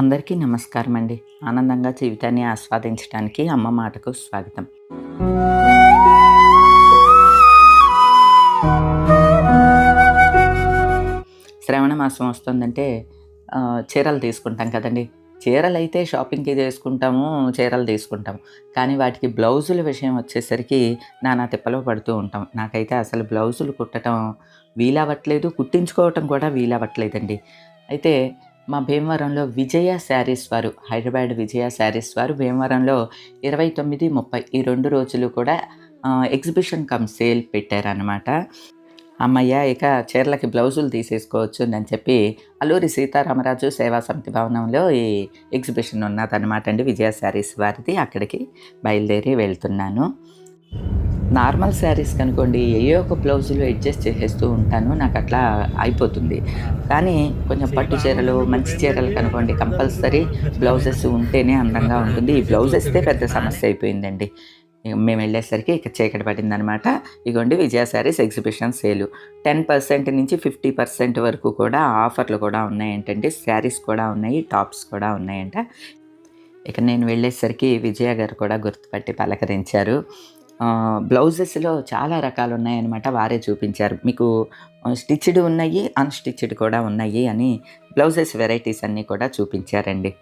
అందరికీ నమస్కారం అండి. ఆనందంగా జీవితాన్ని ఆస్వాదించడానికి అమ్మ మాటకు స్వాగతం. శ్రవణ మాసం వస్తుందంటే చీరలు తీసుకుంటాం కదండి. చీరలు అయితే షాపింగ్కి తీసుకుంటాము చీరలు తీసుకుంటాము కానీ వాటికి బ్లౌజుల విషయం వచ్చేసరికి నానా తిప్పలో పడుతూ ఉంటాం. నాకైతే అసలు బ్లౌజులు కుట్టడం వీలవ్వట్లేదు కుట్టించుకోవటం కూడా వీలవ్వట్లేదండి. అయితే మా భీమవరంలో విజయ శారీస్ వారు హైదరాబాద్ విజయ శారీస్ వారు భీమవరంలో ఇరవై తొమ్మిది ముప్పై ఈ రెండు రోజులు కూడా ఎగ్జిబిషన్ కమ్ సేల్ పెట్టారనమాట అమ్మయ్య ఇక చీరలకి బ్లౌజులు తీసేసుకోవచ్చు అని చెప్పి అల్లూరి సీతారామరాజు సేవా సమితి భవనంలో ఈ ఎగ్జిబిషన్ ఉన్నదన్నమాట అండి. విజయ శారీస్ వారిది అక్కడికి బయలుదేరి వెళ్తున్నాను. నార్మల్ శారీస్ కనుకోండి ఏ ఒక బ్లౌజులు అడ్జస్ట్ చేసేస్తూ ఉంటాను నాకు అట్లా అయిపోతుంది. కానీ కొంచెం పట్టు చీరలు మంచి చీరలు కనుకోండి కంపల్సరీ బ్లౌజెస్ ఉంటేనే అందంగా ఉంటుంది. ఈ బ్లౌజెస్తే పెద్ద సమస్య అయిపోయిందండి. మేము వెళ్ళేసరికి ఇక చీకటి పడిందనమాట. ఇగోండి Vijaya sarees exhibition sale. Ten percent నుంచి ఫిఫ్టీ పర్సెంట్ వరకు కూడా ఆఫర్లు కూడా ఉన్నాయంటండి. శారీస్ కూడా ఉన్నాయి టాప్స్ కూడా ఉన్నాయంట. ఇక నేను వెళ్ళేసరికి విజయ గారు కూడా గుర్తుపట్టి పలకరించారు. బ్లౌజెస్లో చాలా రకాలు ఉన్నాయన్నమాట వారే చూపించారు. మీకు స్టిచ్డ్ ఉన్నాయి అన్స్టిచ్డ్ కూడా ఉన్నాయి అని బ్లౌజెస్ వెరైటీస్ అన్నీ కూడా చూపించారండి.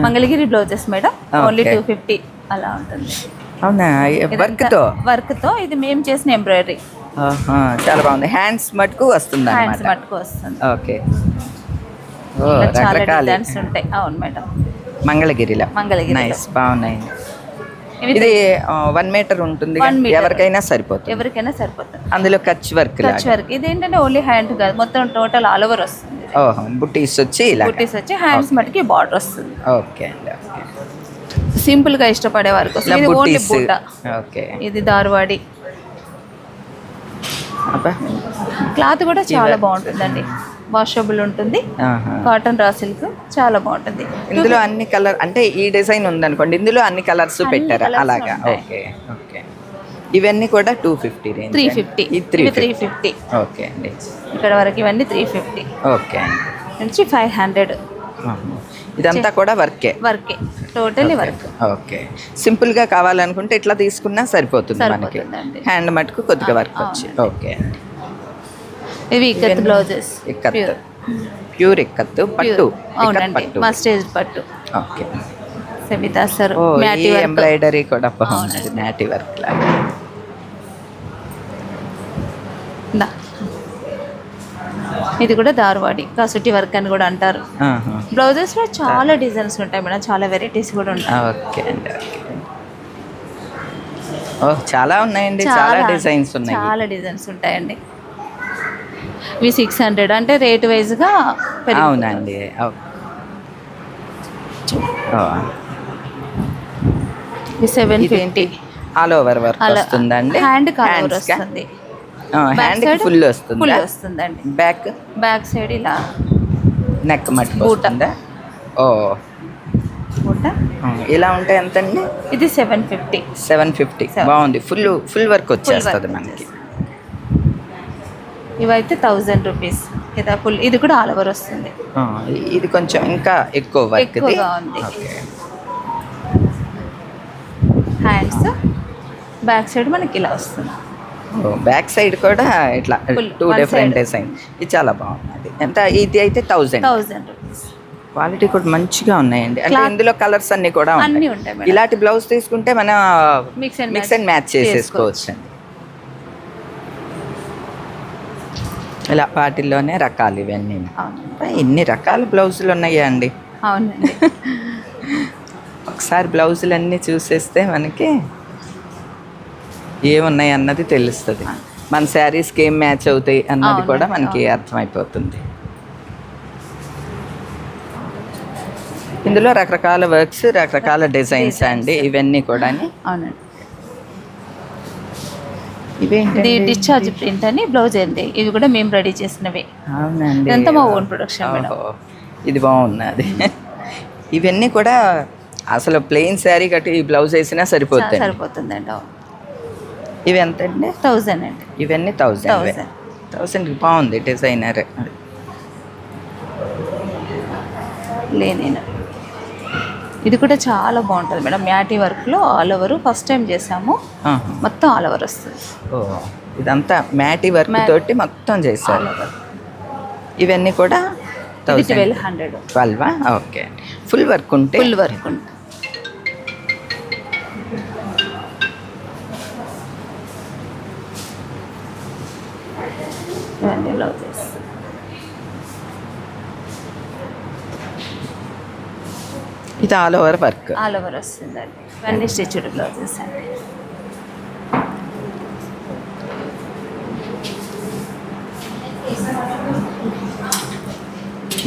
Mangalagiri blouses madam only. Two fifty అలా ఉంటుంది. అవునా? వర్క్తో? వర్క్తో ఇది మేము చేసిన ఎంబ్రాయిడరీ. చాలా బాగుంది. హ్యాండ్స్ మటుకు వస్తుంది హ్యాండ్స్ మట్టుకు వస్తుంది. ఓకే. చాలా డిజైన్స్ ఉంటాయి. అవును మేడం. మంగళగిరిలో. మంగళగిరిలో. నైస్ బాగున్నాయి ఇది వన్ మీటర్ ఉంటుంది. ఎవరికైనా సరిపోతుంది. ఎవరికైనా సరిపోతుంది. అందులో కచ్ వర్క్ టచ్ వర్క్ ఇది ఏంటంటే ఓన్లీ హ్యాండ్ కాదు. మొత్తం టోటల్ ఆల్ ఓవర్ వస్తుంది ఓహో బుట్టీస్ వచ్చి ఇలా బుట్టీస్ వచ్చి హ్యాండ్స్ మట్టుకి బార్డర్ వస్తుంది. ఓకే అండి సింపుల్గా ఇష్టపడే వారికి ఇలా వస్తుంది ఇది ఓన్లీ బుట్ట ఓకే. ఇది దార్వాడి క్లాత్ కూడా చాలా బాగుంటుందండి. వాషబుల్ ఉంటుంది. కాటన్ రా సిల్క్ చాలా బాగుంటుంది. ఇందులో అన్ని కలర్ అంటే ఈ డిజైన్ ఉందనుకోండి ఇందులో అన్ని కలర్స్ పెట్టారా? అలాగా. Okay okay. ఇవన్నీ కూడా two fifty three fifty three three fifty okay అండి. ఇక్కడ వరకు ఇవన్నీ త్రీ ఫిఫ్టీ ఓకే నుంచి ఫైవ్ హండ్రెడ్. ఇదంతా కూడా వర్కే వర్కే టోటలీ వర్క్ ఓకే. సింపుల్గా కావాలనుకుంటే ఇట్లా తీసుకున్నా సరిపోతుంది మనకి. హ్యాండ్ మటుకు కొద్దిగా వర్క్ వచ్చి. ఓకే అండి. ఇవి ఇక్కత్ బ్లౌజెస్. ఇక్కత్. ప్యూర్ పట్టు. ఇక్కత్ అవునండి పట్టు. మా స్టేజ్ పట్టు. ఓకే. సవితా సార్ ఎంబ్రాయిడరీ కూడా బాగుంది. నాటి వర్క్ లాగా. ఇది కూడా దారువాడి కసుటి వర్క్ అని కూడా అంటారు. బ్లౌజెస్లో చాలా డిజైన్స్ ఉంటాయి మేడం. చాలా వెరైటీస్ కూడా ఉంటాయి. ఓకే అండి ఓ చాలా ఉన్నాయండి. చాలా. డిజైన్స్ ఉన్నాయి. చాలా డిజైన్స్ ఉంటాయండి. ఇవి సిక్స్ హండ్రెడ్ అంటే రేట్ వైజ్గా పెరిగి అవునండి. Seven fifty all over work వస్తుందండి. Hand colour? వస్తుంది. హ్యాండ్ ఫుల్ వస్తుంది? ఫుల్ వస్తుందండి. బ్యాక్ బ్యాక్ సైడ్ ఇలా. నెక్ మట్టుకు బూట. ఓ. బుట్ట ఆ, ఇలా ఉంటే ఎంతండి? ఇది సెవెన్ ఫిఫ్టీ సెవెన్ ఫిఫ్టీ. బాగుంది. ఫుల్ ఫుల్ వర్క్ వచ్చేస్తుంది. మనకి. ఇవైతే థౌజండ్ రూపీస్. ఇది ఫుల్ ఇది కూడా ఆల్ ఓవర్ వస్తుంది. ఇది కొంచెం ఇంకా ఎక్కువ ఎక్కువగా ఉంది. హ్యాండ్స్ బ్యాక్ సైడ్ మనకి ఇలా వస్తుంది. బ్యాక్ సైడ్ కూడా ఇట్లా టూ డిఫరెంట్. డిజైన్. ఇది చాలా బాగుంది. ఎంత ఇది అయితే థౌజండ్. Thousand rupees. క్వాలిటీ కూడా మంచిగా ఉన్నాయండి. అంటే ఇందులో కలర్స్ అన్ని కూడా ఉంటాయి. ఇలాంటి బ్లౌజ్ తీసుకుంటే మనం మిక్స్ అండ్ మ్యాచ్ చేసేసుకోవచ్చు. అండి ఇలా వాటిల్లోనే రకాలు ఇవన్నీ. ఎన్ని రకాల బ్లౌజులు ఉన్నాయా అండి? అవునండి. ఒకసారి బ్లౌజులు అన్నీ చూసేస్తే మనకి ఏమున్నాయి అన్నది తెలుస్తుంది. మన శారీస్కి ఏం మ్యాచ్ అవుతాయి అన్నది కూడా మనకి అర్థమైపోతుంది. ఇందులో రకరకాల వర్క్స్ రకరకాల డిజైన్స్ అండి ఇవన్నీ కూడా అవునండి. ఇది డిశ్చార్జ్ ప్రింట్ అని బ్లౌజ్ అండి ఇవి కూడా మేము రెడీ చేసినవి. అవునండి. ఇదంతా మా ఓన్ ప్రొడక్షన్ మేడం. ఇది బాగున్నది. ఇవన్నీ కూడా అసలు ప్లెయిన్ శారీ కట్టి ఈ బ్లౌజ్ వేసినా సరిపోతుంది సరిపోతుందండి అవును. ఇవి ఎంత అండి. థౌజండ్ అండి ఇవన్నీ థౌజండ్. థౌజండ్ బాగుంది డిజైనర్. లేనిన. ఇది కూడా చాలా బాగుంటుంది మేడం. మ్యాటీ వర్క్లో ఆల్ ఓవర్ ఫస్ట్ టైం చేసాము. మొత్తం ఆల్ ఓవర్ వస్తుంది. ఇదంతా మ్యాటి వర్క్. తోటి మొత్తం చేశారు. ఇవన్నీ కూడా ట్వెల్వ్ హండ్రెడ్. ట్వెల్వా? ఓకే. ఫుల్ వర్క్ ఉంటే ఫుల్ వర్క్ ఉంటుంది బ్లౌజెస్ ఇది all over work all over వస్తుందండి. ఇవన్నీ స్టిచ్డ్ బ్లౌజెస్ అండి.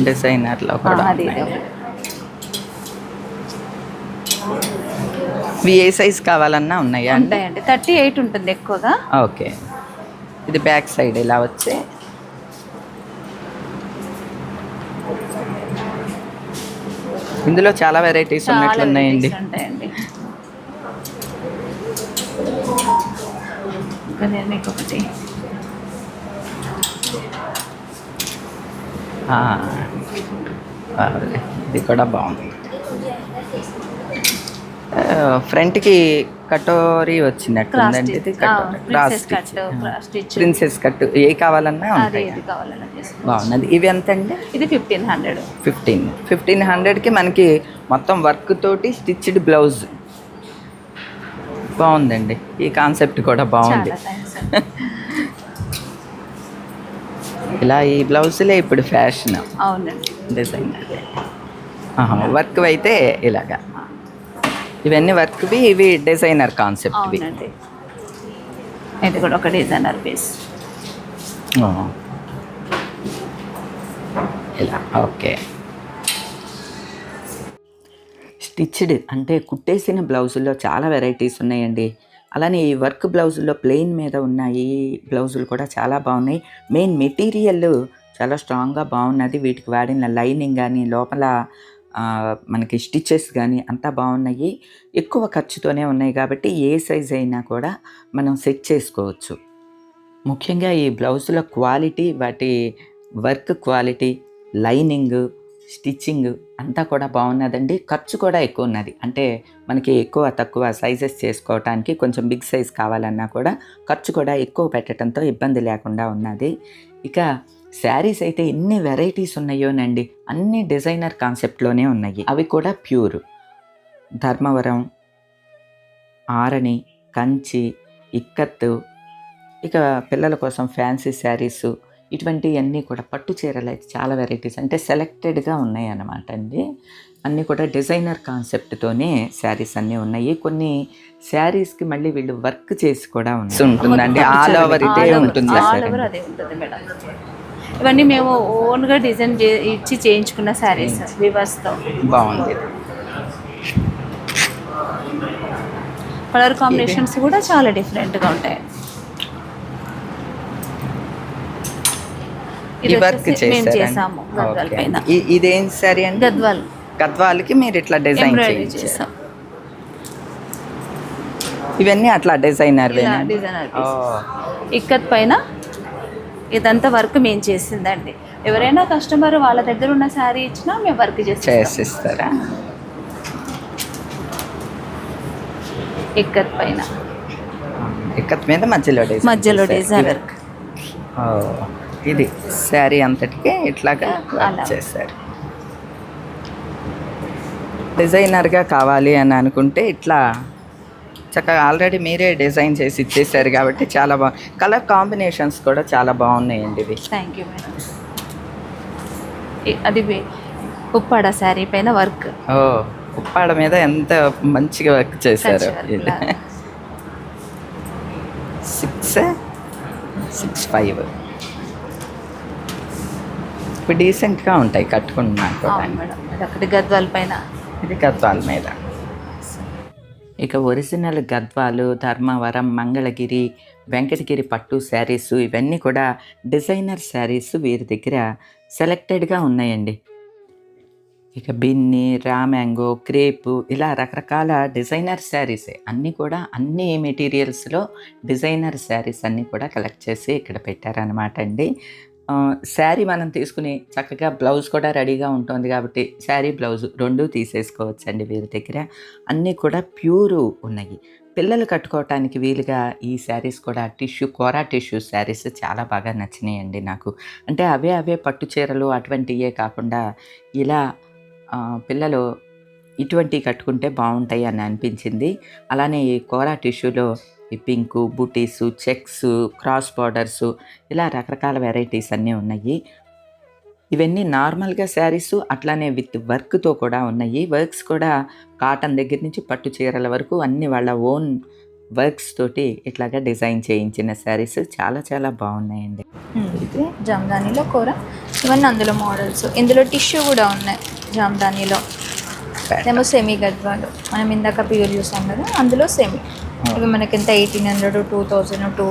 డిజైనర్లో కూడా. ఇవి ఏ సైజ్ కావాలన్నా ఉన్నాయా ఉంటాయండి. థర్టీ ఎయిట్ ఉంటుంది ఎక్కువగా. ఓకే ఇది బ్యాక్ సైడ్ ఇలా వచ్చి? ఇందులో చాలా వెరైటీస్ ఉన్నట్లు ఉన్నాయండి. ఒకటి. ఇది కూడా బాగుంది. ఫ్రంట్కి కటోరీ క్రాస్ ప్రిన్సెస్ కట్ ఏ కావాలన్నా బాగున్నది ఇవి ఎంత అండి ఇది ఫిఫ్టీన్ హండ్రెడ్ ఫిఫ్టీన్ ఫిఫ్టీన్ హండ్రెడ్కి మనకి మొత్తం వర్క్ తోటి స్టిచ్డ్ బ్లౌజ్ బాగుందండి. ఈ కాన్సెప్ట్ కూడా బాగుంది. ఇలా ఈ బ్లౌజులే ఇప్పుడు ఫ్యాషన్ డిజైన్ వర్క్ అయితే ఇలాగా. ఇవన్నీ వర్క్వి ఇవి డిజైనర్ కాన్సెప్ట్వి. అవునండి. ఇది కూడా ఒక డిజైనర్ పీస్. ఇలా ఓకే. స్టిచ్డ్ అంటే కుట్టేసిన బ్లౌజుల్లో చాలా వెరైటీస్ ఉన్నాయండి. అలానే ఈ వర్క్ బ్లౌజుల్లో ప్లెయిన్ మీద ఉన్న ఈ బ్లౌజులు కూడా చాలా బాగున్నాయి. మెయిన్ మెటీరియల్ చాలా స్ట్రాంగ్గా బాగున్నది. వీటికి వాడిన లైనింగ్ కానీ లోపల మనకి స్టిచెస్ కానీ అంతా బాగున్నాయి. ఎక్కువ ఖర్చుతోనే ఉన్నాయి కాబట్టి ఏ సైజ్ అయినా కూడా మనం సెట్ చేసుకోవచ్చు. ముఖ్యంగా ఈ బ్లౌజుల క్వాలిటీ వాటి వర్క్ క్వాలిటీ లైనింగ్ స్టిచ్చింగ్ అంతా కూడా బాగున్నదండి. ఖర్చు కూడా ఎక్కువ ఉన్నది. అంటే మనకి ఎక్కువ తక్కువ సైజెస్ చేసుకోవటానికి కొంచెం బిగ్ సైజ్ కావాలన్నా కూడా ఖర్చు కూడా ఎక్కువ పెట్టడంతో ఇబ్బంది లేకుండా ఉన్నది. ఇక శారీస్ అయితే ఎన్ని వెరైటీస్ ఉన్నాయోనండి. అన్ని డిజైనర్ కాన్సెప్ట్లోనే ఉన్నాయి. అవి కూడా ప్యూర్. ధర్మవరం ఆరణి కంచి ఇక్కత్తు ఇక పిల్లల కోసం ఫ్యాన్సీ శారీస్ ఇటువంటివన్నీ కూడా పట్టు చీరలు అయితే చాలా వెరైటీస్. అంటే సెలెక్టెడ్గా ఉన్నాయి అన్నమాట అండి. అన్నీ కూడా డిజైనర్ కాన్సెప్ట్తోనే శారీస్ అన్నీ ఉన్నాయి. కొన్ని శారీస్కి మళ్ళీ వీళ్ళు వర్క్ చేసి కూడా ఉంటుందండి. ఆల్ ఓవర్ ఇదే ఉంటుంది ఇవన్నీ మేము ఓన్గా డిజైన్ ఇచ్చి చేయించుకున్న శారీస్ వివర్స్తో బాగుంది. కలర్ కాంబినేషన్స్ కూడా చాలా డిఫరెంట్గా ఉంటాయి. ఈ ఇది వర్క్ చేసాము ఇదేం శారీ అండి? గద్వాల్. గద్వాలకి మీరు ఇట్లా డిజైన్ చేసాం. ఇవన్నీ అట్లా డిజైనర్ డిజైనర్ ఇక్కత్ పైన ఇదంతా వర్క్ మేము చేసిందండి. ఎవరైనా కస్టమర్ వాళ్ళ దగ్గర ఉన్న శారీ ఇచ్చినా మేము వర్క్ చేసి చేసిస్తారా. ఇక్కత్ పైన. ఇక్కత్ మీద మధ్యలో డిజైన్ మధ్యలో. డిజైన్ వర్క్ ఇది. శారీ అంతటికి ఇట్లాగా. చేశారు. డిజైనర్గా కావాలి అని అనుకుంటే ఇట్లా చక్కగా ఆల్రెడీ మీరే డిజైన్ చేసి ఇచ్చేసారు కాబట్టి చాలా బాగా కలర్ కాంబినేషన్స్ కూడా చాలా బాగున్నాయండి ఇవి. థ్యాంక్ యూ మేడం అది ఉప్పాడ శారీ పైన వర్క్. ఓ ఉప్పాడ మీద ఎంత మంచిగా వర్క్ చేశారు. Six six five. ఇప్పుడు డీసెంట్గా ఉంటాయి కట్టుకున్నా కూడా అవును మేడం. ఒకటి గద్వాల పైన. ఇది గద్వాల మీద. ఇక ఒరిజినల్ గద్వాలు ధర్మవరం మంగళగిరి వెంకటగిరి పట్టు శారీస్ ఇవన్నీ కూడా డిజైనర్ శారీస్ వీరి దగ్గర సెలెక్టెడ్గా ఉన్నాయండి. ఇక బిన్ని రామ్యాంగో క్రేపు ఇలా రకరకాల డిజైనర్ శారీసే అన్నీ కూడా అన్ని మెటీరియల్స్లో డిజైనర్ శారీస్ అన్నీ కూడా కలెక్ట్ చేసి ఇక్కడ పెట్టారనమాట అండి. శారీ మనం తీసుకుని చక్కగా బ్లౌజ్ కూడా రెడీగా ఉంటుంది కాబట్టి శారీ బ్లౌజ్ రెండు తీసేసుకోవచ్చండి వీరి దగ్గర. అన్నీ కూడా ప్యూరు ఉన్నాయి. పిల్లలు కట్టుకోవటానికి వీలుగా ఈ శారీస్ కూడా టిష్యూ కోరా టిష్యూ శారీస్ చాలా బాగా నచ్చినాయండి నాకు. అంటే అవే అవే పట్టు చీరలు అటువంటివే కాకుండా ఇలా పిల్లలు ఇటువంటివి కట్టుకుంటే బాగుంటాయి అని అనిపించింది. అలానే ఈ కోరా టిష్యూలో ఈ పింకు బుటీసు చెక్స్ క్రాస్ బార్డర్స్ ఇలా రకరకాల వెరైటీస్ అన్నీ ఉన్నాయి. ఇవన్నీ నార్మల్గా శారీస్ అట్లానే విత్ వర్క్తో కూడా ఉన్నాయి. వర్క్స్ కూడా కాటన్ దగ్గర నుంచి పట్టు చీరల వరకు అన్ని వాళ్ళ ఓన్ వర్క్స్ తోటి ఇట్లాగా డిజైన్ చేయించిన శారీస్. చాలా చాలా బాగున్నాయండి. ఇది జామ్దానీలో కూర. ఇవన్నీ అందులో మోడల్స్. ఇందులో టిష్యూ కూడా ఉన్నాయి జామ్దానీలో. ఏమో సెమీ గద్వాలు మనం ఇందాక ప్యూర్ చూసాం కదా అందులో సెమీ ఇవి మనకి ఎంత eighteen hundred two thousand two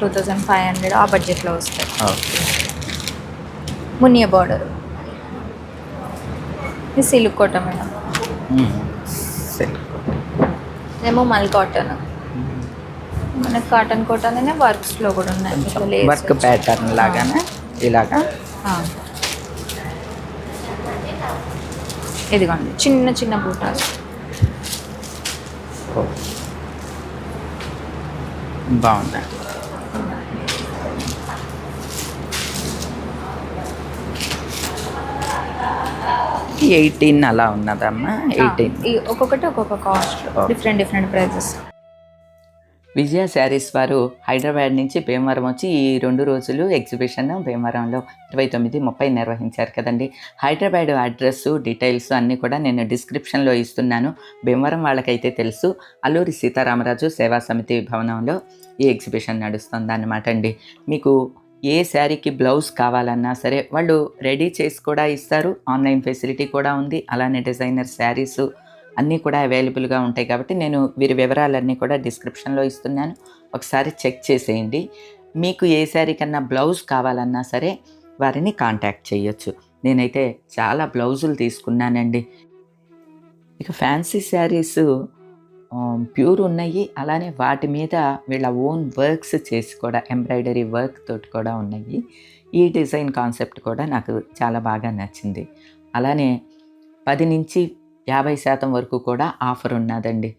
two thousand five hundred ఆ బడ్జెట్లో వస్తాయి. మునియ బార్డర్ ఇది సిల్క్ కోట మేడం. ఏమో మల్ కాటన్ మనకి కాటన్ కోటనే వర్క్స్లో కూడా ఉన్నాయి. వర్క్. ప్యాటర్న్ లాగానే ఇలాగా. ఇదిగోండి చిన్న చిన్న బూటాలు. బాగుంది. ఎయిటీన్ అలా ఉన్నదమ్మా ఎయిటీన్. ఒక్కొక్కటి ఒక్కొక్క cost. Different different prices. Vijaya sarees వారు హైదరాబాద్ నుంచి భీమవరం వచ్చి ఈ రెండు రోజులు ఎగ్జిబిషన్ భీమవరంలో ఇరవై తొమ్మిది ముప్పై నిర్వహించారు కదండి. హైదరాబాద్ అడ్రస్ డీటెయిల్స్ అన్నీ కూడా నేను డిస్క్రిప్షన్లో ఇస్తున్నాను. భీమవరం వాళ్ళకైతే తెలుసు. అల్లూరి సీతారామరాజు సేవా సమితి భవనంలో ఈ ఎగ్జిబిషన్ నడుస్తుంది అన్నమాట అండి. మీకు ఏ శారీకి బ్లౌజ్ కావాలన్నా సరే వాళ్ళు రెడీ చేసి కూడా ఇస్తారు. ఆన్లైన్ ఫెసిలిటీ కూడా ఉంది. అలానే డిజైనర్ శారీస్ అన్నీ కూడా అవైలబుల్గా ఉంటాయి కాబట్టి నేను వీరి వివరాలన్నీ కూడా డిస్క్రిప్షన్లో ఇస్తున్నాను. ఒకసారి చెక్ చేసేయండి. మీకు ఏ శారీ కన్నా బ్లౌజ్ కావాలన్నా సరే వారిని కాంటాక్ట్ చేయొచ్చు. నేనైతే చాలా బ్లౌజులు తీసుకున్నానండి. ఇక ఫ్యాన్సీ శారీస్ ప్యూర్ ఉన్నాయి. అలానే వాటి మీద వీళ్ళ ఓన్ వర్క్స్ చేసి కూడా ఎంబ్రాయిడరీ వర్క్ తోటి కూడా ఉన్నాయి. ఈ డిజైన్ కాన్సెప్ట్ కూడా నాకు చాలా బాగా నచ్చింది. అలానే పది నుంచి యాభై శాతం వరకు కూడా ఆఫర్ ఉన్నదండి.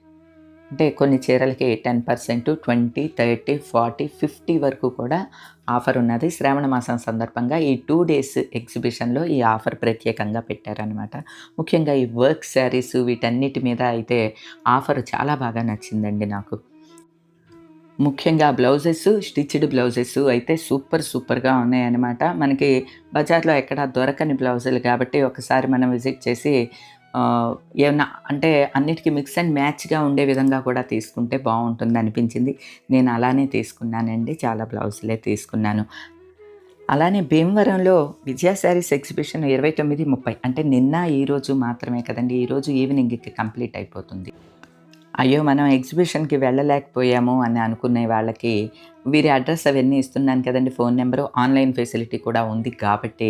అంటే కొన్ని చీరలకి ten percent twenty thirty forty fifty వరకు కూడా ఆఫర్ ఉన్నది. శ్రావణ మాసం సందర్భంగా ఈ టూ డేస్ ఎగ్జిబిషన్లో ఈ ఆఫర్ ప్రత్యేకంగా పెట్టారనమాట ముఖ్యంగా ఈ వర్క్ శారీస్ వీటన్నిటి మీద అయితే ఆఫర్ చాలా బాగా నచ్చిందండి నాకు. ముఖ్యంగా బ్లౌజెస్ స్టిచ్డ్ బ్లౌజెస్ అయితే సూపర్ సూపర్గా ఉన్నాయన్నమాట. మనకి బజార్లో ఎక్కడ దొరకని బ్లౌజులు కాబట్టి ఒకసారి మనం విజిట్ చేసి ఏమన్నా అంటే అన్నిటికీ మిక్స్ అండ్ మ్యాచ్గా ఉండే విధంగా కూడా తీసుకుంటే బాగుంటుంది అనిపించింది. నేను అలానే తీసుకున్నానండి. చాలా బ్లౌజులే తీసుకున్నాను. అలానే భీమవరంలో విజయ శారీస్ ఎగ్జిబిషన్ ఇరవై తొమ్మిది ముప్పై. అంటే నిన్న ఈరోజు మాత్రమే కదండి. ఈరోజు ఈవినింగ్కి కంప్లీట్ అయిపోతుంది. అయ్యో మనం ఎగ్జిబిషన్కి వెళ్ళలేకపోయాము అని అనుకునే వాళ్ళకి వీరి అడ్రస్ అవన్నీ ఇస్తున్నాను కదండి. ఫోన్ నెంబరు ఆన్లైన్ ఫెసిలిటీ కూడా ఉంది కాబట్టి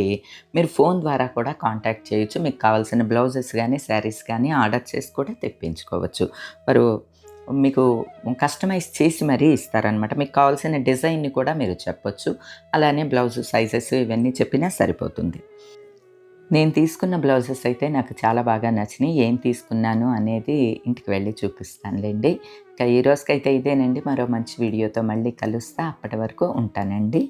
మీరు ఫోన్ ద్వారా కూడా కాంటాక్ట్ చేయొచ్చు. మీకు కావాల్సిన బ్లౌజెస్ కానీ శారీస్ కానీ ఆర్డర్ చేసి కూడా తెప్పించుకోవచ్చు. వారు మీకు కస్టమైజ్ చేసి మరీ ఇస్తారనమాట మీకు కావాల్సిన డిజైన్ని కూడా మీరు చెప్పొచ్చు. అలానే బ్లౌజ్ సైజెస్ ఇవన్నీ చెప్పినా సరిపోతుంది. నేను తీసుకున్న బ్లౌజెస్ అయితే నాకు చాలా బాగా నచ్చినాయి. ఏం తీసుకున్నాను అనేది ఇంటికి వెళ్ళి చూపిస్తానులేండి. ఇంకా ఈ రోజుకైతే ఇదేనండి. మరో మంచి వీడియోతో మళ్ళీ కలుస్తా. అప్పటి వరకు ఉంటానండి.